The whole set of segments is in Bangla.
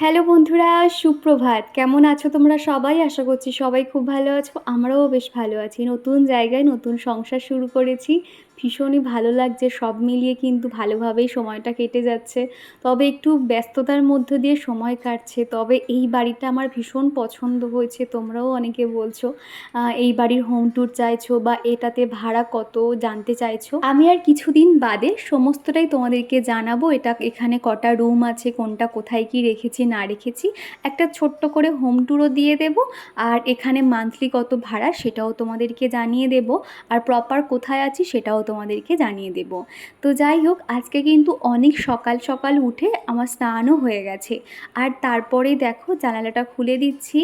হ্যালো বন্ধুরা, সুপ্রভাত। কেমন আছো তোমরা সবাই? আশা করছি সবাই খুব ভালো আছো। আমরাও বেশ ভালো আছি। নতুন জায়গায় নতুন সংসার শুরু করেছি। ভীষণই ভালো লাগছে। সব মিলিয়ে কিন্তু ভালোভাবেই সময়টা কেটে যাচ্ছে। তবে একটু ব্যস্ততার মধ্য দিয়ে সময় কাটছে। তবে এই বাড়িটা আমার ভীষণ পছন্দ হয়েছে, তোমরাও অনেকে বলছো। এই বাড়ির হোম ট্যুর চাইছো বা এটাতে ভাড়া কত জানতে চাইছো। আমি আর কিছুদিন বাদে সমস্তটাই তোমাদেরকে জানাব। এটা এখানে কটা রুম আছে, কোনটা কোথায় কি রেখেছি, না রেখেছি। একটা ছোট্ট করে হোম ট্যুরও দিয়ে দেব। আর এখানে মান্থলি কত ভাড়া সেটাও তোমাদেরকে জানিয়ে দেব। আর প্রপার কোথায় আছি সেটাও তোমাদেরকে জানিয়ে দেব। তো যাই হোক, আজকে কিন্তু অনেক সকাল সকাল উঠে আমার স্নানও হয়ে গেছে। আর তারপরে দেখো, জানালাটা খুলে দিচ্ছি।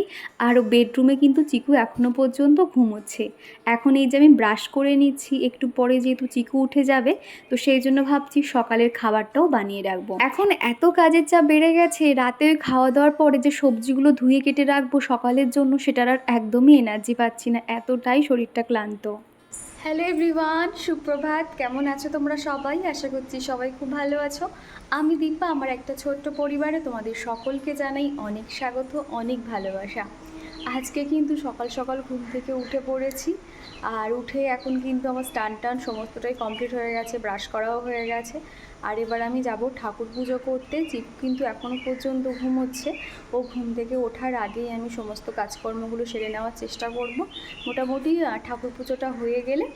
আর বেডরুমে কিন্তু চিকু এখনও পর্যন্ত ঘুমোচ্ছে। এখন এই যে আমি ব্রাশ করে নিচ্ছি, একটু পরে যেহেতু চিকু উঠে যাবে, তো সেই জন্য ভাবছি সকালের খাবারটাও বানিয়ে রাখব। এখন এত কাজের চাপ বেড়ে গেছে রাতে খাওয়া দাওয়ার পরে যে সবজিগুলো ধুয়ে কেটে রাখব সকালের জন্য, সেটার আর একদমই এনার্জি পাচ্ছি না, এতটাই শরীরটা ক্লান্ত। হ্যালো এভরিওয়ান সুপ্রভাত। কেমন আছো তোমরা সবাই? আশা করছি সবাই খুব ভালো আছো। আমি দীপা, আমার একটা ছোট্ট পরিবারে তোমাদের সকলকে জানাই অনেক স্বাগত, অনেক ভালোবাসা। আজকে কিন্তু সকাল সকাল ঘুম থেকে উঠে পড়েছি। আর উঠে এখন কিন্তু আমার স্টান টান সমস্তটাই কমপ্লিট হয়ে গেছে ব্রাশ করাও হয়ে গেছে। আর এবার আমি যাব ঠাকুর পুজো করতে। চিপ কিন্তু এখনও পর্যন্ত ঘুম হচ্ছে। ও ঘুম থেকে ওঠার আগেই আমি সমস্ত কাজকর্মগুলো সেরে নেওয়ার চেষ্টা করব। মোটামুটি ঠাকুর পুজোটা হয়ে গেলে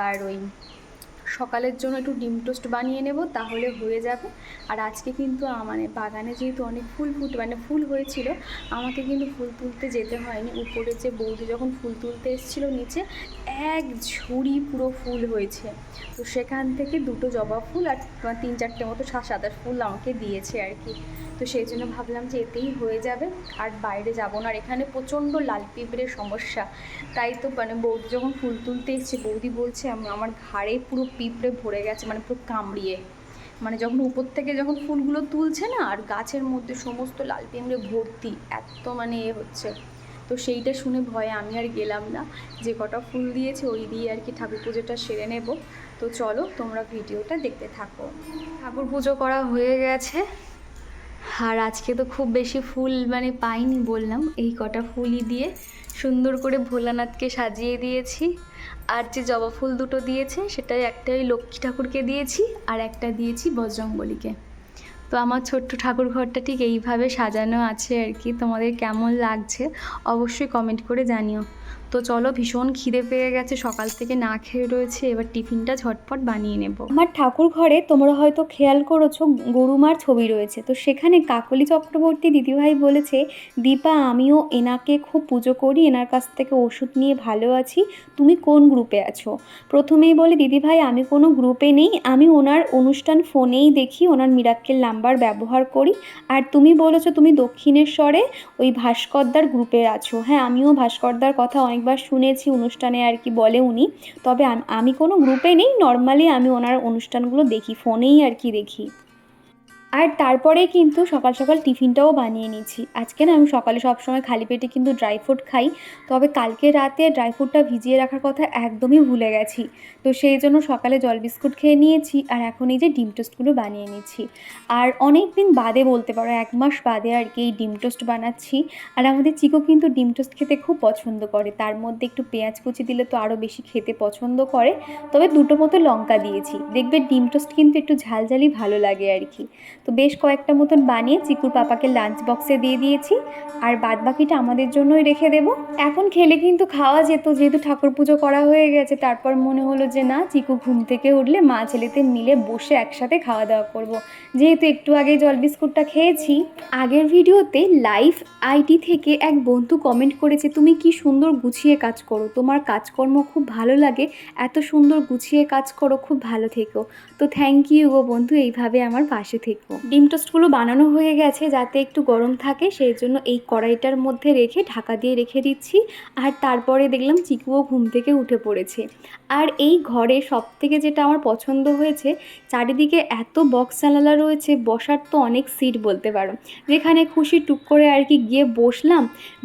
আর ওই সকালের জন্য একটু ডিম টোস্ট বানিয়ে নেব, তাহলে হয়ে যাবে। আর আজকে কিন্তু মানে বাগানে যেহেতু অনেক ফুল ফুট মানে ফুল হয়েছিল, আমাকে কিন্তু ফুল তুলতে যেতে হয়নি। উপরে যে বৌদি যখন ফুল তুলতে এসেছিল নিচে, এক ঝুড়ি পুরো ফুল হয়েছে। তো সেখান থেকে দুটো জবা ফুল আর তিন চারটে মতো সাত সাত আট ফুল আমাকে দিয়েছে আর কি। তো সেই জন্য ভাবলাম যে এতেই হয়ে যাবে। আর বাইরে যাব না, আর এখানে প্রচণ্ড লাল পিঁপড়ের সমস্যা। তাই তো মানে বৌদি যখন ফুল তুলতে এসছে, বৌদি বলছে, আমি, আমার ঘাড়ে পুরো পিঁপড়ে ভরে গেছে মানে পুরো কামড়িয়ে। মানে যখন উপর থেকে যখন ফুলগুলো তুলছে না, আর গাছের মধ্যে সমস্ত লাল পিঁপড়ে ভর্তি, এত মানে এ হচ্ছে। তো সেইটা শুনে ভয়ে আমি আর গেলাম না। যে কটা ফুল দিয়েছে, ওই দিয়ে আর কি ঠাকুর পুজোটা সেরে নেব। তো চলো, তোমরা ভিডিওটা দেখতে থাকো। ঠাকুর পুজো করা হয়ে গেছে। আর আজকে তো খুব বেশি ফুল মানে পাইনি বললাম, এই কটা ফুলই দিয়ে। সুন্দর করে ভোলানাথকে সাজিয়ে দিয়েছি। আর যে জবা ফুল দুটো দিয়েছে, সেটাই একটা ওই লক্ষ্মী ঠাকুরকে দিয়েছি আর একটা দিয়েছি বজরঙ্গলিকে তো আমার ছোট্ট ঠাকুর ঘরটা ঠিক এইভাবে সাজানো আছে আর কি। তোমাদের কেমন লাগছে অবশ্যই কমেন্ট করে জানিও। তো চলো ভীষণ খিদে পেয়ে গেছে, সকাল থেকে না খেয়ে রয়েছে, এবার টিফিনটা ঝটপট বানিয়ে নেব। আমার ঠাকুর ঘরে তোমরা হয়তো খেয়াল করেছ, গরুমার ছবি রয়েছে। তো সেখানে কাকলি চক্রবর্তী দিদিভাই বলেছে, দীপা, আমিও এনাকে খুব পুজো করি, এনার কাছ থেকে ওষুধ নিয়ে ভালো আছি। তুমি কোন গ্রুপে আছো? প্রথমেই বলে, দিদিভাই, আমি কোনো গ্রুপে নেই। আমি ওনার অনুষ্ঠান ফোনেই দেখি, ওনার মিরাক্কেল নাম্বার ব্যবহার করি। আর তুমি বলেছ তুমি দক্ষিণেশ্বরে ওই ভাস্করদার গ্রুপে আছো। হ্যাঁ আমিও ভাস্করদার কথা অনেকবার শুনেছি অনুষ্ঠানে আর কি বলে উনি। তবে আমি কোনো গ্রুপে নেই নর্মালি আমি ওনার অনুষ্ঠানগুলো দেখি, ফোনেই আর কি দেখি। আর তারপরে কিন্তু সকাল সকাল টিফিনটাও বানিয়ে নিয়েছি। আজকে না আমি সকালে সবসময় খালি পেটে কিন্তু ড্রাই ফ্রুট খাই। তবে কালকে রাতে ড্রাই ফ্রুটটা ভিজিয়ে রাখার কথা একদমই ভুলে গেছি। তো সেই জন্য সকালে জল বিস্কুট খেয়ে নিয়েছি আর এখন এই যে ডিম টোস্টগুলো বানিয়ে নিচ্ছি। আর অনেক দিন বাদে বলতে পারো, এক মাস বাদে আর কি এই ডিম টোস্ট বানাচ্ছি। আর আমাদের চিকো কিন্তু ডিম টোস্ট খেতে খুব পছন্দ করে। তার মধ্যে একটু পেঁয়াজ কুচি দিলে তো আরও বেশি খেতে পছন্দ করে। তবে দুটো মতো লঙ্কা দিয়েছি। দেখবে ডিম টোস্ট কিন্তু একটু ঝালঝালি ভালো লাগে আর কি। তো বেশ কয়েকটা মতন বানিয়ে চিকুর পাপাকে লাঞ্চ বক্সে দিয়ে দিয়েছি। আর বাদ বাকিটা আমাদের জন্যই রেখে দেব। এখন খেলে কিন্তু খাওয়া যেত, যেহেতু ঠাকুর পুজো করা হয়ে গেছে, তারপর মনে হলো যে না, চিকু ঘুম থেকে উঠলে মা ছেলেতে মিলে বসে একসাথে খাওয়া দাওয়া করব। যেহেতু একটু আগে জল বিস্কুটটা খেয়েছি। আগের ভিডিওতে লাইফ আইটি থেকে এক বন্ধু কমেন্ট করেছে, তুমি কি সুন্দর গুছিয়ে কাজ করো? তোমার কাজকর্ম খুব ভালো লাগে। এত সুন্দর গুছিয়ে কাজ করো, খুব ভালো থেকো। তো থ্যাংক ইউ গো বন্ধু, এইভাবে আমার পাশে থেকো। ডিম টোস্টগুলো বানানো হয়ে গেছে যাতে একটু গরম থাকে, সেই জন্য এই কড়াইটার মধ্যে রেখে ঢাকা দিয়ে রেখে দিচ্ছি। আর তারপরে দেখলাম চিকুও ঘুম থেকে উঠে পড়েছে। আর এই ঘরে সব থেকে যেটা আমার পছন্দ হয়েছে, চারিদিকে এত বক্স জানালা রয়েছে, বসার তো অনেক সিট বলতে পারো। যেখানে খুশি টুক করে আর কি গিয়ে বসলাম,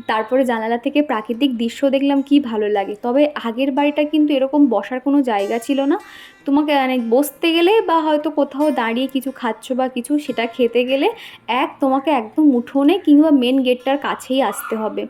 তারপরে জানালা থেকে প্রাকৃতিক দৃশ্য দেখলাম কি ভালো লাগে। তবে আগের বাড়িটা কিন্তু এরকম বসার কোনো জায়গা ছিল না। তোমাকে মানে বসতে গেলে বা হয়তো কোথাও দাঁড়িয়ে কিছু খাচ্ছ বা কিছু সেটা খেতে গেলে এক তোমাকে একদম উঠোনে কিংবা মেন গেটটার কাছেই আসতে হবে।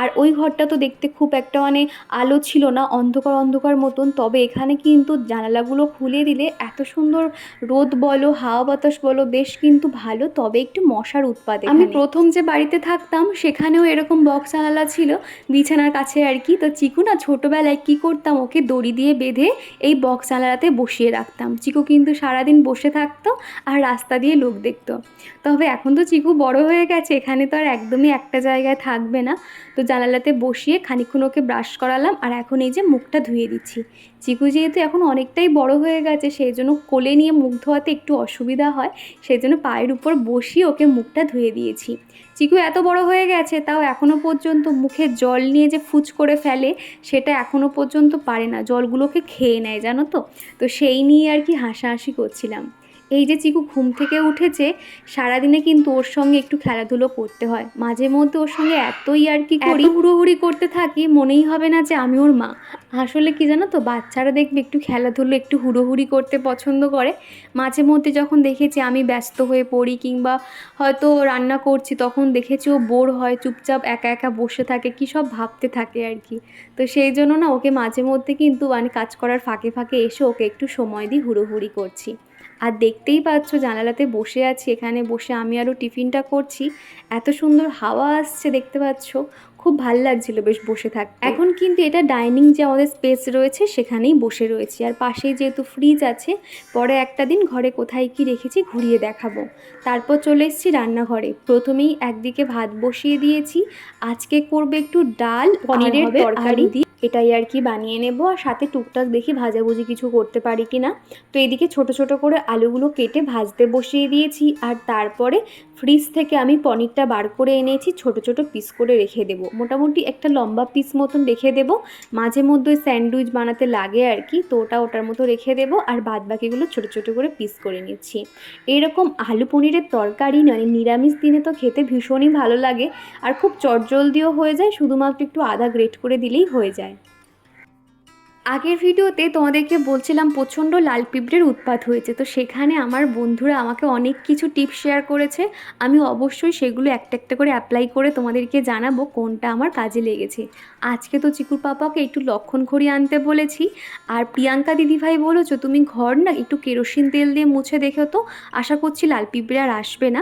আর ওই ঘরটা তো দেখতে খুব একটা মানে আলো ছিল না অন্ধকার অন্ধকার মতন। তবে এখানে কিন্তু জানালাগুলো খুলে দিলে এত সুন্দর রোদ বলো হাওয়া বাতাস বলো বেশ কিন্তু ভালো। তবে একটু মশার উৎপাদ আমি প্রথম যে বাড়িতে থাকতাম সেখানেও এরকম বক্স জানালা ছিল বিছানার কাছে আর কি। তো চিকু না ছোটোবেলায় কী করতাম ওকে দড়ি দিয়ে বেঁধে এই বক্স জানালাতে বসিয়ে রাখতাম। চিকু কিন্তু সারাদিন বসে থাকতো আর রাস্তা দিয়ে লোক দেখতো। তবে এখন তো চিকু বড় হয়ে গেছে, এখানে তো আর একদমই একটা জায়গায় থাকবে না। তো জানালাতে বসিয়ে খানিক্ষণ ওকে ব্রাশ করালাম আর এখন এই যে মুখটা ধুয়ে দিচ্ছি। চিকু যেহেতু এখন অনেকটাই বড় হয়ে গেছে, সেই জন্য কোলে নিয়ে মুখ ধোয়াতে একটু অসুবিধা হয়। সেই জন্য পায়ের উপর বসিয়ে ওকে মুখটা ধুয়ে দিয়েছি। চিকু এত বড় হয়ে গেছে, তাও এখনও পর্যন্ত মুখে জল নিয়ে যে ফুচ করে ফেলে, সেটা এখনও পর্যন্ত পারে না। জলগুলোকে খেয়ে নেয়, জানো তো? তো সেই নিয়ে আর কি হাসাহাসি করছিলাম। এই যে চিকু ঘুম থেকে উঠেছে, সারাদিনে কিন্তু ওর সঙ্গে একটু খেলাধুলো করতে হয়। মাঝে মধ্যে ওর সঙ্গে এতই আর কি করি হুড়োহুড়ি করতে থাকি, মনেই হবে না যে আমি ওর মা। আসলে কি জানো তো, বাচ্চারা দেখবে একটু খেলাধুলো, একটু হুড়োহুড়ি করতে পছন্দ করে। মাঝে মধ্যে যখন দেখেছি আমি ব্যস্ত হয়ে পড়ি কিংবা হয়তো রান্না করছি, তখন দেখেছি ও বোর হয়, চুপচাপ একা একা বসে থাকে, কী সব ভাবতে থাকে আর কি। তো সেই জন্য না, ওকে মাঝে মধ্যে কিন্তু মানে কাজ করার ফাঁকে ফাঁকে এসে ওকে একটু সময় দিই হুড়োহুড়ি করছি। আর দেখতেই পাচ্ছ জানালাতে বসে আছি এখানে বসে আমি আরও টিফিনটা করছি। এত সুন্দর হাওয়া আসছে দেখতে পাচ্ছ। খুব ভালো লাগছিল বেশ বসে থাক এখন কিন্তু এটা ডাইনিং যে আমাদের স্পেস রয়েছে সেখানেই বসে রয়েছি। আর পাশেই যেহেতু ফ্রিজ আছে পরে একটা দিন ঘরে কোথায় কি রেখেছি ঘুরিয়ে দেখাবো। তারপর চলে এসেছি রান্নাঘরে। প্রথমেই একদিকে ভাত বসিয়ে দিয়েছি। আজকে করবে একটু ডাল পনিরের তরকারি। দিয়ে এটাই আর কি বানিয়ে নেব আর সাথে টুকটাক দেখি ভাজাভুজি কিছু করতে পারি কি না তো এদিকে ছোট ছোট করে আলুগুলো কেটে ভাজতে বসিয়ে দিয়েছি আর তারপরে ফ্রিজ থেকে আমি পনিরটা বার করে এনেছি, ছোট ছোট পিস করে রেখে দেবো। মোটামুটি একটা লম্বা পিস মতন রেখে দেবো। মাঝে মধ্যে স্যান্ডউইচ বানাতে লাগে আর কি, তো ওটা ওটার মতো রেখে দেবো আর বাদ বাকিগুলো ছোট ছোট করে পিস করে নিচ্ছি। এরকম আলু পনিরের তরকারি মানে নিরামিষ দিনে তো খেতে ভীষণই ভালো লাগে আর খুব চটজলদিও হয়ে যায়, শুধুমাত্র একটু আদা গ্রেট করে দিলেই হয়ে যায়। আগের ভিডিওতে তোমাদেরকে বলছিলাম প্রচণ্ড লাল পিঁপড়ের উৎপাত হয়েছে, তো সেখানে আমার বন্ধুরা আমাকে অনেক কিছু টিপস শেয়ার করেছে। আমি অবশ্যই সেগুলো একটা একটা করে অ্যাপ্লাই করে তোমাদেরকে জানাব কোনটা আমার কাজে লেগেছে। আজকে তো চিকুর পাপাকে একটু লক্ষণ ঘড়ি আনতে বলেছি। আর প্রিয়াঙ্কা দিদিভাই বলেছ, তুমি ঘর না একটু কেরোসিন তেল দিয়ে মুছে দেখো তো আশা করছি লাল পিঁপড়ে আর আসবে না।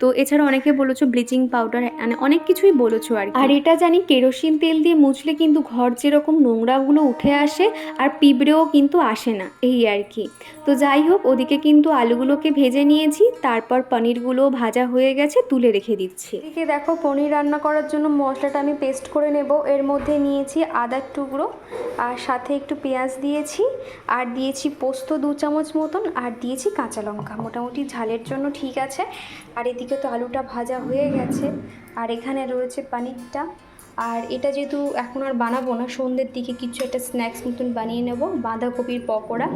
তো এছাড়া অনেকে বলেছ ব্লিচিং পাউডার মানে অনেক কিছুই বলেছ আর কি। আর এটা জানি কেরোসিন তেল দিয়ে মুছলে কিন্তু ঘর যেরকম নোংরাগুলো উঠে আসে আর পিঁপড়েও কিন্তু আসে না এই আর কি। তো যাই হোক ওদিকে কিন্তু আলুগুলোকে ভেজে নিয়েছি তারপর পনিরগুলো ভাজা হয়ে গেছে তুলে রেখে দিচ্ছি। এদিকে দেখো পনির রান্না করার জন্য মশলাটা আমি পেস্ট করে নেব। এর মধ্যে নিয়েছি আদার টুকরো আর সাথে একটু পেঁয়াজ দিয়েছি আর দিয়েছি পোস্ত দু চামচ মতন আর দিয়েছি কাঁচা লঙ্কা। মোটামুটি ঝালের জন্য ঠিক আছে। আর এদিকে তো আলুটা ভাজা হয়ে গেছে, আর এখানে রয়েছে পনিরটা। আর এটা যেহেতু এখন আর বানাবো না, সন্ধ্যের দিকে কিছু একটা স্ন্যাক্স মতন বানিয়ে নেব, বাঁধাকপির পকোড়া।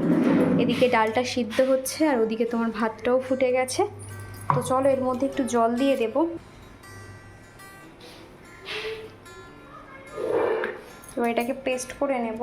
এদিকে ডালটা সিদ্ধ হচ্ছে, আর ওদিকে তোমার ভাতটাও ফুটে গেছে। তো চলো এর মধ্যে একটু জল দিয়ে দেবো। এবার এটাকে পেস্ট করে নেব।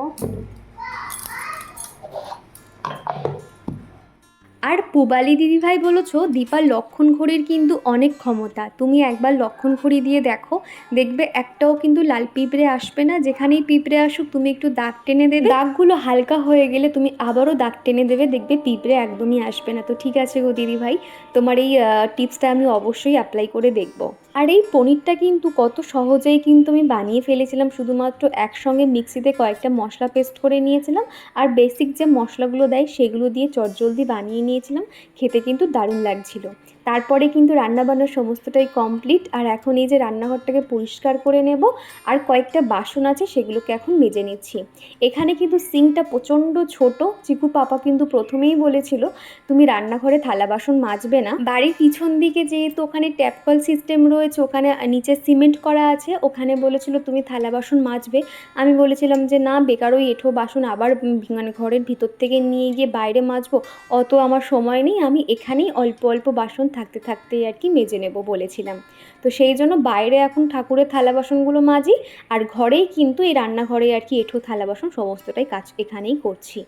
আর পুবালি দিদিভাই বলেছ, দীপার লক্ষণ ঘড়ির কিন্তু অনেক ক্ষমতা। তুমি একবার লক্ষণ ঘড়ি দিয়ে দেখো, দেখবে একটাও কিন্তু লাল পিঁপড়ে আসবে না। যেখানেই পিঁপড়ে আসুক, তুমি একটু দাগ টেনে দেবে। দাগগুলো হালকা হয়ে গেলে তুমি আবারও দাগ টেনে দেবে, দেখবে পিঁপড়ে একদমই আসবে না। তো ঠিক আছে গো দিদিভাই, তোমার এই টিপসটা আমি অবশ্যই অ্যাপ্লাই করে দেখব। আর এই পনিরটা কিন্তু কত সহজেই কিন্তু আমি বানিয়ে ফেলেছিলাম। শুধুমাত্র একসঙ্গে মিক্সিতে কয়েকটা মশলা পেস্ট করে নিয়েছিলাম। আর বেসিক যে মশলাগুলো দেয়, সেগুলো দিয়ে চটজলদি বানিয়ে নিয়েছিলাম খেতে কিন্তু দারুণ লাগছিল। তারপরে কিন্তু রান্নাবান্নার সমস্তটাই কমপ্লিট আর এখন এই যে রান্নাঘরটাকে পরিষ্কার করে নেব, আর কয়েকটা বাসন আছে সেগুলোকে এখন মেজে নিচ্ছি। এখানে কিন্তু সিঙ্কটা প্রচণ্ড ছোট, চিকু পাপা কিন্তু প্রথমেই বলেছিল, তুমি রান্নাঘরে থালা বাসন মাজবে না। বাড়ির পিছন দিকে যেহেতু ওখানে ট্যাপ কল সিস্টেম রয়েছে, ওখানে নিচে সিমেন্ট করা আছে, ওখানে বলেছিল, তুমি থালা বাসন মাজবে। আমি বলেছিলাম যে, না, বেকার ওই এঁঠো বাসন আবার মানে ঘরের ভিতর থেকে নিয়ে গিয়ে বাইরে মাজবো। অত আমার সময় নেই, আমি এখানেই অল্প অল্প বাসন থাকতে থাকতেই আর কি মেজে নেব বলেছিলাম। তো সেই জন্য বাইরে এখন ঠাকুরের থালা বাসনগুলো মাজি, আর ঘরেই কিন্তু এই রান্নাঘরে আর কি এঁঠো থালা বাসন সমস্তটাই কাজ এখানেই করছি।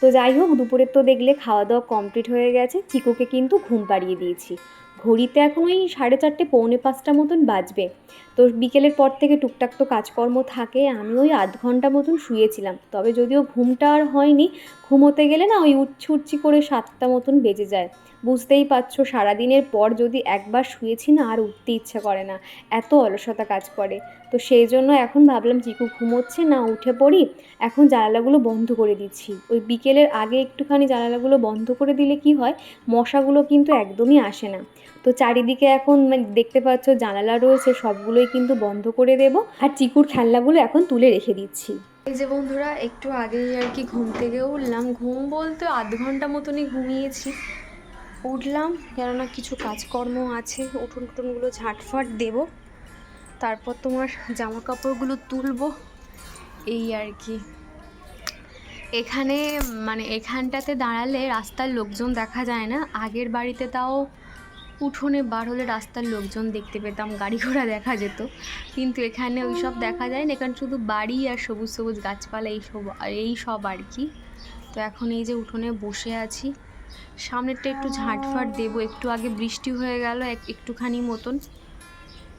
তো যাই হোক, দুপুরের তো দেখলে খাওয়া দাওয়া কমপ্লিট হয়ে গেছে, চিকুকে কিন্তু ঘুম পাড়িয়ে দিয়েছি। ঘড়িতে এখন ওই সাড়ে চারটে, পৌনে পাঁচটা মতন বাজবে। তো বিকেলের পর থেকে টুকটাক তো কাজকর্ম থাকে, আমি ওই আধ ঘণ্টা মতন শুয়েছিলাম। তবে যদিও ঘুমটা আর হয়নি, ঘুমোতে গেলে না ওই উচ্ছুচ্ছি করে সাতটা মতন বেজে যায়। বুঝতেই পারছ, সারাদিনের পর যদি একবার শুয়েছি না আর উঠতে ইচ্ছা করে না, এত অলসতা কাজ করে। তো সেই জন্য এখন ভাবলাম চিকু ঘুমোচ্ছে, না উঠে পড়ি। এখন জানালাগুলো বন্ধ করে দিচ্ছি। ওই বিকেলের আগে একটুখানি জানালাগুলো বন্ধ করে দিলে কি হয়? মশাগুলো কিন্তু একদমই আসে না। তো চারিদিকে এখন মানে দেখতে পাচ্ছ জানালা রয়েছে, সবগুলোই কিন্তু বন্ধ করে দেব। আর চিকুর খেলনাগুলো এখন তুলে রেখে দিচ্ছি। এই যে বন্ধুরা, একটু আগেই আর কি ঘুম থেকে উঠলাম। ঘুম বলতে আধ ঘণ্টা মতনই ঘুমিয়েছি। উঠলাম, কেননা কিছু কাজকর্ম আছে। উঠোন টুটনগুলো ঝাঁটফাট দেবো। তারপর তোমার জামা কাপড়গুলো তুলবো। এই আর কি। এখানে মানে এখানটাতে দাঁড়ালে রাস্তার লোকজন দেখা যায় না। আগের বাড়িতে তাও উঠোনে বার হলে রাস্তার লোকজন দেখতে পেতাম, গাড়ি ঘোড়া দেখা যেত। কিন্তু এখানে ওই সব দেখা যায় না। এখানে শুধু বাড়ি আর সবুজ সবুজ গাছপালা এইসব এই সব আর কি। তো এখন এই যে উঠোনে বসে আছি। সামনেরটা একটু ঝাঁটফাট দেবো। একটু আগে বৃষ্টি হয়ে গেল, এক- একটুখানি মতন।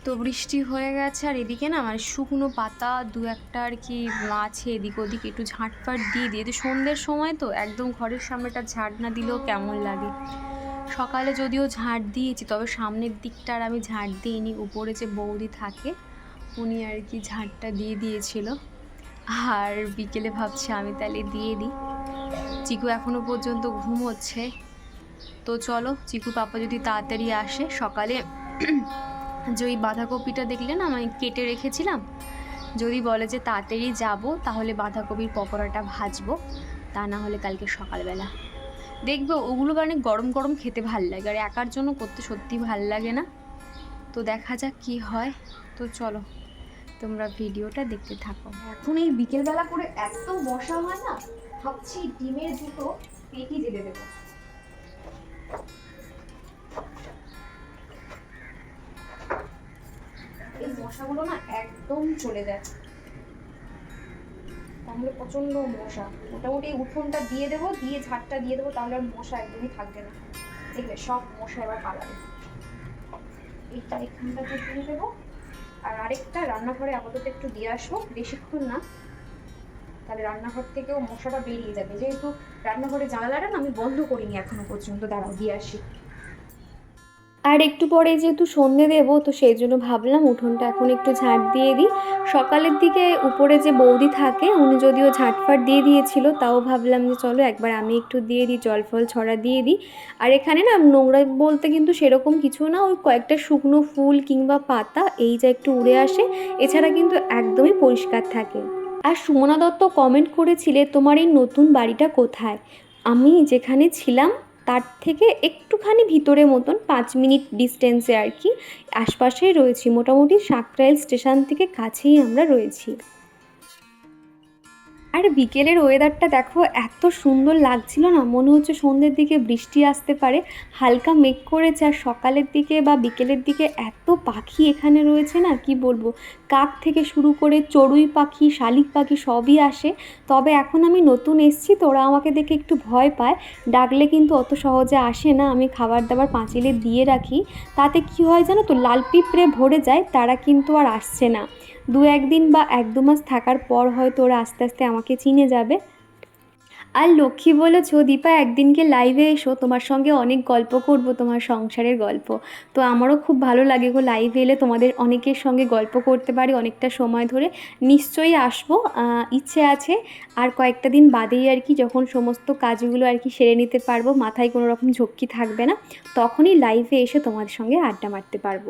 তো বৃষ্টি হয়ে গেছে আর এদিকে না মানে শুকনো পাতা দু একটা আর কি আছে এদিক ওদিক, একটু ঝাঁটফাট দিয়ে দিয়ে তো সন্ধ্যের সময় তো একদম ঘরের সামনেটা ঝাঁট না দিলেও কেমন লাগে। সকালে যদিও ঝাঁট দিয়েছি, তবে সামনের দিকটা আর আমি ঝাঁট দিইনি। উপরে যে বৌদি থাকে, উনি আর কি ঝাঁটটা দিয়ে দিয়েছিল। আর বিকেলে ভাবছি আমি তাহলে দিয়ে দিই। চিকু এখনও পর্যন্ত ঘুমোচ্ছে। তো চলো, চিকু পাপা যদি তাড়াতাড়ি আসে, সকালে যে ওই বাঁধাকপিটা দেখলে না আমি কেটে রেখেছিলাম। যদি বলে যে তাড়াতাড়ি যাব, তাহলে বাঁধাকপির পকোড়াটা ভাজবো। তা না হলে কালকে সকালবেলা। দেখবে, ওগুলো অনেক গরম গরম খেতে ভালো লাগে। আর একার জন্য করতে সত্যি ভালো লাগে না। তো দেখা যাক কি হয়। তো চলো, তোমরা ভিডিওটা দেখতে থাকো। এখন এই বিকেলবেলা করে এত বসা হয় না, ভাবছি ডিমের দুটো পেটি যেতে দেবো। মশাগুলো না একদম চলে যায় তাহলে প্রচণ্ড মশা। মোটামুটি উঠোনটা দিয়ে দেবো, দিয়ে ঝাড়টা দিয়ে দেবো, তাহলে আর মশা একদমই থাকবে না। দেখবে সব মশা এবার পালাবে। এইটা এখানটাতে দিয়ে দেবো আর আরেকটা রান্নাঘরে আপাতত একটু দিয়ে আসব, বেশিক্ষণ না। তাহলে রান্নাঘর থেকেও মশাটা বেরিয়ে যাবে। যেহেতু রান্নাঘরে জানালাটা না আমি বন্ধ করিনি এখনও পর্যন্ত। দাঁড়াও, দিয়ে আসি। আর একটু পরে যেহেতু সন্ধে দেবো, তো সেই জন্য ভাবলাম উঠোনটা এখন একটু ঝাঁট দিয়ে দিই। সকালের দিকে উপরে যে বৌদি থাকে, উনি যদিও ঝাঁটফাট দিয়ে দিয়েছিল, তাও ভাবলাম যে চলো একবার আমি একটু দিয়ে দিই, জল ফল ছড়া দিয়ে দিই। আর এখানে না নোংরা বলতে কিন্তু সেরকম কিছু না, ওই কয়েকটা শুকনো ফুল কিংবা পাতা এই যা একটু উড়ে আসে, এছাড়া কিন্তু একদমই পরিষ্কার থাকে। আর সুমনা দত্ত কমেন্ট করেছিলে, তোমার এই নতুন বাড়িটা কোথায়? আমি যেখানে ছিলাম তার থেকে একটুখানি ভিতরে মতন পাঁচ মিনিট ডিস্টেন্সে আর কি। আশপাশেই রয়েছি। মোটামুটি সাকরাইল স্টেশন থেকে কাছেই আমরা রয়েছি। আর বিকেলের ওয়েদারটা দেখো, এত সুন্দর লাগছিল না? মনে হচ্ছে সন্ধ্যের দিকে বৃষ্টি আসতে পারে। হালকা মেঘ করেছে আর সকালের দিকে বা বিকেলের দিকে এত পাখি এখানে রয়েছে না? কি বলব? কাক থেকে শুরু করে চড়ুই পাখি, শালিক পাখি সবই আসে। তবে এখন আমি নতুন এসছি, তো ওরা আমাকে দেখে একটু ভয় পায়। ডাকলে কিন্তু অত সহজে আসে না। আমি খাবার দাবার পাঁচিলে দিয়ে রাখি। তাতে কি হয় জানো তো? লাল পিঁপড়ে ভরে যায়, তারা কিন্তু আর আসছে না। দু একদিন বা এক দু মাস থাকার পর হয়তো ওরা আস্তে আস্তে আমাকে চিনে যাবে। আর লক্ষ্মী বলেছ দীপা, একদিনকে লাইভে এসো। তোমার সঙ্গে অনেক গল্প করব, তোমার সংসারের গল্প। তো আমারও খুব ভালো লাগে গো লাইভে এলে। তোমাদের অনেকের সঙ্গে গল্প করতে পারি, অনেকটা সময় ধরে। নিশ্চয়ই আসব ইচ্ছে আছে। আর কয়েকটা দিন বাদেই আর কি যখন সমস্ত কাজগুলো আর কি সেরে নিতে পারব, মাথায় কোনো রকম ঝক্কি থাকবে না, তখনই লাইভে এসে তোমাদের সঙ্গে আড্ডা মারতে পারব।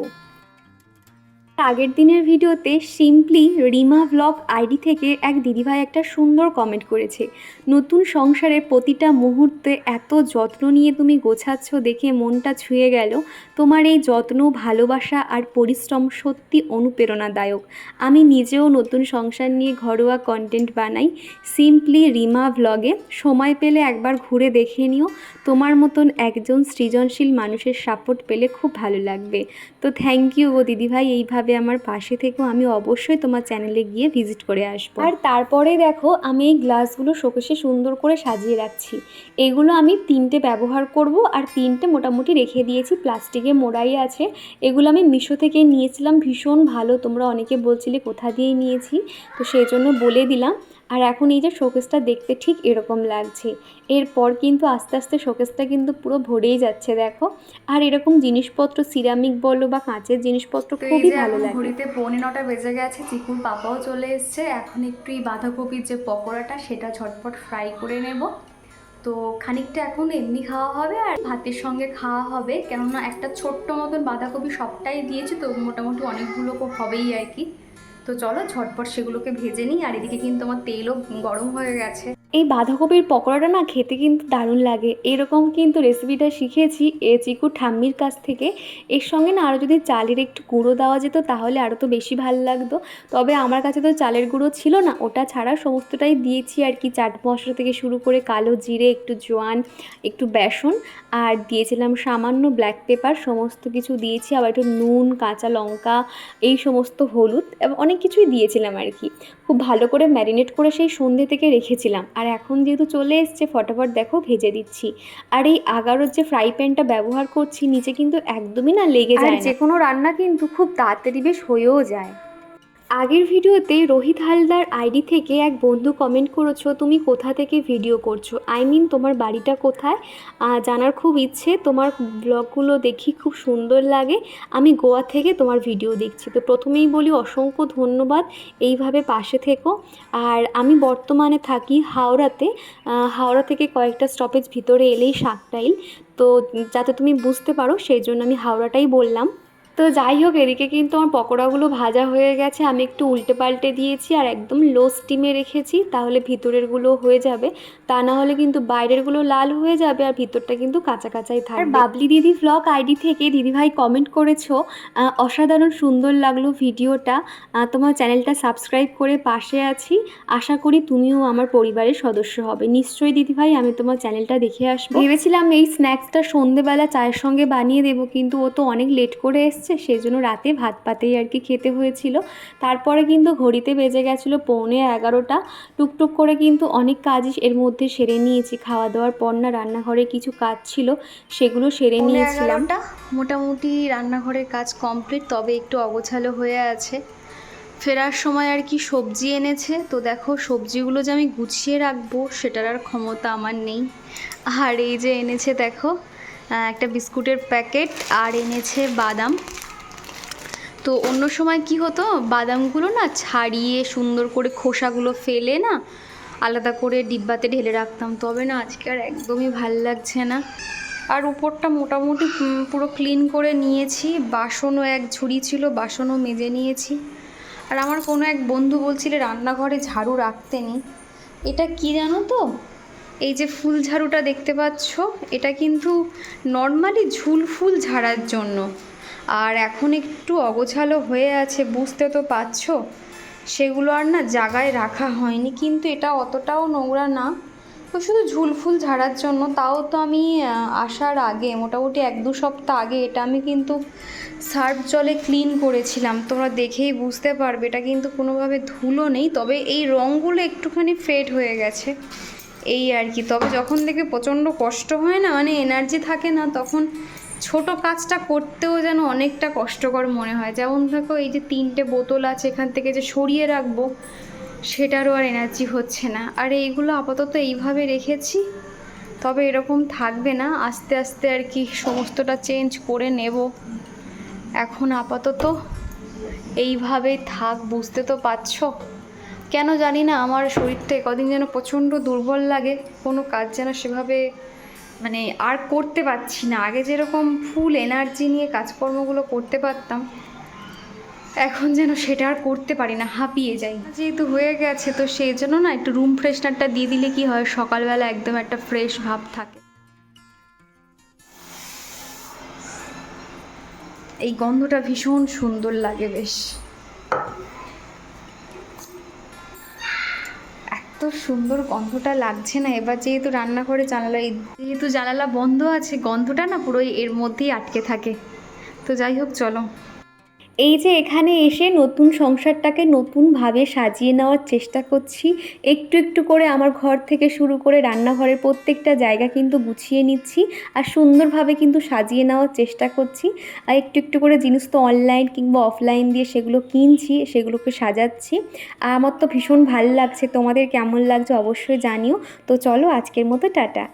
আগের দিনের ভিডিওতে সিম্পলি রিমা ব্লগ আইডি থেকে এক দিদিভাই একটা সুন্দর কমেন্ট করেছে। নতুন সংসারে প্রতিটা মুহূর্তে এত যত্ন নিয়ে তুমি গোছাচ্ছ দেখে মনটা ছুঁয়ে গেল। তোমার এই যত্ন, ভালোবাসা আর পরিশ্রম সত্যি অনুপ্রেরণাদায়ক। আমি নিজেও নতুন সংসার নিয়ে ঘরোয়া কন্টেন্ট বানাই। সিম্পলি রিমা ব্লগে সময় পেলে একবার ঘুরে দেখে নিও। তোমার মতন একজন সৃজনশীল মানুষের সাপোর্ট পেলে খুব ভালো লাগবে। তো থ্যাংক ইউ গো দিদিভাই, এইভাবে আমার পাশে থেকেও আমি অবশ্যই তোমার চ্যানেলে গিয়ে ভিজিট করে আসব। আর তারপরে দেখো, আমি এই গ্লাসগুলো শোকেশে সুন্দর করে সাজিয়ে রাখছি। এগুলো আমি তিনটে ব্যবহার করব আর তিনটে মোটামুটি রেখে দিয়েছি। প্লাস্টিকে মোড়াই আছে। এগুলো আমি মিশো থেকে নিয়েছিলাম। ভীষণ ভালো। তোমরা অনেকে বলছিলে কোথা দিয়ে নিয়েছি? তো সেই জন্য বলে দিলাম। আর এখন এই যে শোকেসটা দেখতে ঠিক এরকম লাগছে। এরপর কিন্তু আস্তে আস্তে শোকেসটা কিন্তু পুরো ভরেই যাচ্ছে দেখো। আর এরকম জিনিসপত্র সিরামিক বলো বা কাঁচের জিনিসপত্র খুবই ভালো লাগে। ঘড়িতে পৌনে নটা বেজে গেছে চিকুর পাপাও চলে এসছে। এখন একটু এই বাঁধাকপির যে পকোড়াটা সেটা ঝটপট ফ্রাই করে নেব। তো খানিকটা এখন এমনি খাওয়া হবে আর ভাতের সঙ্গে খাওয়া হবে। কেননা একটা ছোট্ট মতন বাঁধাকপি সবটাই দিয়েছি তো মোটামুটি অনেকগুলো হবেই আর কি। তো চলো ঝটপট সেগুলোকে ভেজে নিই, আর এদিকে কিন্তু আমার তেলও গরম হয়ে গেছে। এই বাঁধাকপির পকোড়াটা না খেতে কিন্তু দারুণ লাগে। এরকম কিন্তু রেসিপিটা শিখেছি এ চিকু ঠাম্মির কাছ থেকে। এর সঙ্গে না আরও যদি চালের একটু গুঁড়ো দেওয়া যেত তাহলে আরও তো বেশি ভালো লাগতো। তবে আমার কাছে তো চালের গুঁড়ো ছিল না, ওটা ছাড়া সমস্তটাই দিয়েছি আর কি। চাট মশলা থেকে শুরু করে কালো জিরে, একটু জোয়ান, একটু বেসন, আর দিয়েছিলাম সামান্য ব্ল্যাক পেপার সমস্ত কিছু দিয়েছি। আবার একটু নুন, কাঁচা লঙ্কা, এই সমস্ত হলুদ, এবং অনেক কিছুই দিয়েছিলাম আর কি। খুব ভালো করে ম্যারিনেট করে সেই সন্ধে থেকে রেখেছিলাম। আর এখন যেহেতু চলে এসছে ফটাফট দেখো ভেজে দিচ্ছি। আর এই আগারোর যে ফ্রাই প্যানটা ব্যবহার করছি নিচে কিন্তু একদমই না লেগে যায় যে কোনো রান্না কিন্তু খুব তাড়াতাড়ি বেশ হয়েও যায়। আগের ভিডিওতে রোহিত হালদার আইডি থেকে এক বন্ধু কমেন্ট করেছ, তুমি কোথা থেকে ভিডিও করছ? আই মিন তোমার বাড়িটা কোথায়? জানার খুব ইচ্ছে, তোমার ব্লগগুলো দেখি খুব সুন্দর লাগে। আমি গোয়া থেকে তোমার ভিডিও দেখছি। তো প্রথমেই বলি অসংখ্য ধন্যবাদ এইভাবে পাশে থেকো। আর আমি বর্তমানে থাকি হাওড়াতে। হাওড়া থেকে কয়েকটা স্টপেজ ভিতরে এলেই শাকটাইল তো যাতে তুমি বুঝতে পারো, সেই জন্য আমি হাওড়াটাই বললাম। তো যাই হোক এদিকে কিন্তু আমার পকোড়াগুলো ভাজা হয়ে গেছে। আমি একটু উল্টে পাল্টে দিয়েছি আর একদম লো স্টিমে রেখেছি তাহলে ভিতরেরগুলো হয়ে যাবে। তা না হলে কিন্তু বাইরেরগুলো লাল হয়ে যাবে আর ভিতরটা কিন্তু কাঁচা কাঁচাই থাকবে। আর বাবলি দিদি ভ্লগ আইডি থেকে দিদিভাই কমেন্ট করেছ অসাধারণ সুন্দর লাগল ভিডিওটা। তোমার চ্যানেলটা সাবস্ক্রাইব করে পাশে আছি। আশা করি তুমিও আমার পরিবারের সদস্য হবে। নিশ্চয়ই দিদিভাই আমি তোমার চ্যানেলটা দেখে আসব। ভেবেছিলাম এই স্ন্যাক্সটা সন্ধেবেলা চায়ের সঙ্গে বানিয়ে দেবো কিন্তু ও তো অনেক লেট করে এসছে। সেই জন্য রাতে ভাত পাতেই আর কি খেতে হয়েছিল। তারপরে কিন্তু ঘড়িতে বেজে গেছিল পৌনে এগারোটা। টুকটুক করে কিন্তু অনেক কাজই এর মধ্যে সেরে নিয়েছি। খাওয়া দাওয়ার পর না রান্নাঘরে কিছু কাজ ছিল সেগুলো সেরে নিয়েছিলাম। মোটামুটি রান্নাঘরের কাজ কমপ্লিট তবে একটু অগোছালো হয়ে আছে। ফেরার সময় আর কি সবজি এনেছে তো দেখো সবজিগুলো যে আমি গুছিয়ে রাখব সেটার আর ক্ষমতা আমার নেই। আর এই যে এনেছে দেখো একটা বিস্কুটের প্যাকেট আর এনেছে বাদাম। তো অন্য সময় কি হতো? বাদামগুলো না ছাড়িয়ে সুন্দর করে খোসাগুলো ফেলে না আলাদা করে ডিব্বাতে ঢেলে রাখতাম। তবে না আজকে আর একদমই ভালো লাগছে না। আর উপরটা মোটামুটি পুরো ক্লিন করে নিয়েছি। বাসনও এক ঝুড়ি ছিল, বাসনও মেজে নিয়েছি। আর আমার কোনো এক বন্ধু বলছিলে, রান্নাঘরে ঝাড়ু রাখতে নি এটা কি জানো তো? এই যে ফুল ঝাড়ুটা দেখতে পাচ্ছ, এটা কিন্তু নর্মালি ঝুল ফুল ঝাড়ার জন্য। আর এখন একটু অগোছালো হয়ে আছে, বুঝতে তো পারছ? সেগুলো আর না জায়গায় রাখা হয়নি, কিন্তু এটা অতটাও নোংরা না। তো শুধু ঝুলফুল ঝাড়ার জন্য, তাও তো আমি আসার আগে, মোটামুটি এক দু সপ্তাহ আগে এটা আমি কিন্তু সার্ফ জলে ক্লিন করেছিলাম। তোমরা দেখেই বুঝতে পারবে, এটা কিন্তু কোনোভাবে ধুলো নেই, তবে এই রঙগুলো একটুখানি ফেড হয়ে গেছে। এই আর কি, তবে যখন থেকে প্রচণ্ড কষ্ট হয় না মানে এনার্জি থাকে না, তখন ছোট কাজটা করতেও যেন অনেকটা কষ্টকর মনে হয়। যেমন দেখো, এই যে তিনটে বোতল আছে, এখান থেকে যে সরিয়ে রাখব, সেটারও আর এনার্জি হচ্ছে না। আর এইগুলো আপাতত এইভাবে রেখেছি, তবে এরকম থাকবে না। আস্তে আস্তে আর কি সমস্তটা চেঞ্জ করে নেব। এখন আপাতত এইভাবেই থাক, বুঝতে তো পারছ? কেন জানি না, আমার শরীরটা কদিন যেন প্রচণ্ড দুর্বল লাগে, কোনো কাজ যেন সেভাবে মানে আর করতে পারছি না। আগে যেরকম ফুল এনার্জি নিয়ে কাজকর্মগুলো করতে পারতাম, এখন যেন সেটা আর করতে পারি না, হাঁপিয়ে যাই। যেহেতু হয়ে গেছে, তো সেই জন্য না একটু রুম ফ্রেশনারটা দিয়ে দিলে কি হয়, সকালবেলা একদম একটা ফ্রেশ ভাব থাকে। এই গন্ধটা ভীষণ সুন্দর লাগে বেশ। এত সুন্দর গন্ধটা লাগছে না। এবার যেহেতু রান্নাঘরে জানালা যেহেতু জানালা বন্ধ আছে, গন্ধটা না পুরোই এর মধ্যেই আটকে থাকে। তো যাই হোক, চলো। এই যে এখানে এসে নতুন সংসারটাকে নতুনভাবে সাজিয়ে নেওয়ার চেষ্টা করছি, একটু একটু করে আমার ঘর থেকে শুরু করে রান্নাঘরের প্রত্যেকটা জায়গা কিন্তু গুছিয়ে নিচ্ছি আর সুন্দরভাবে কিন্তু সাজিয়ে নেওয়ার চেষ্টা করছি। আর একটু একটু করে জিনিস তো অনলাইন কিংবা অফলাইন দিয়ে সেগুলো কিনছি, সেগুলোকে সাজাচ্ছি। আর আমার তো ভীষণ ভালো লাগছে, তোমাদের কেমন লাগছে অবশ্যই জানিও। তো চলো আজকের মতো, টাটা।